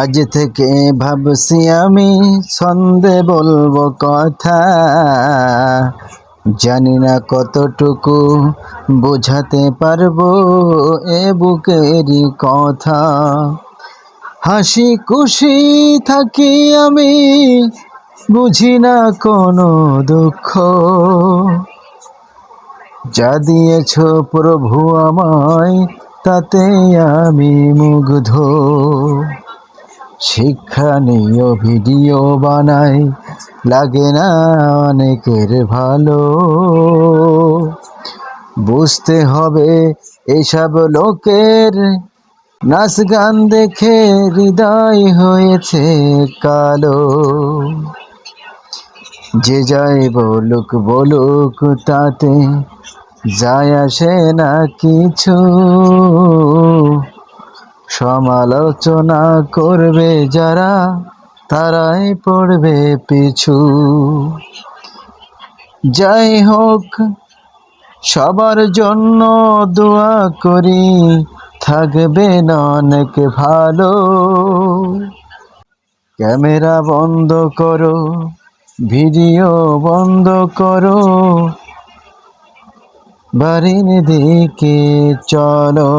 আজ থেকে ভাবছি আমি ছন্দে বলব কথা। জানি না কতটুকু বোঝাতে পারব এ বুকেরই কথা। হাসি খুশি থাকি আমি, বুঝি না কোনো দুঃখ। যা দিয়েছ প্রভু আমায়, তাতে আমি মুগ্ধ। শিক্ষা নিয়েও ভিডিও বানাই। লাগে না অনেকের ভালো। বুঝতে হবে এসব লোকের নাচ গান দেখে হৃদয় হয়েছে কালো। যে যাই বলুক বলুক, তাতে যায় আসে না কিছু। সমালোচনা করবে যারা, তারাই পড়বে পিছু। যাই হোক, সবার জন্য দোয়া করি, থাকবে অনেক ভালো। ক্যামেরা বন্ধ করো, ভিডিও বন্ধ করো, বাড়ির দিকে চলো।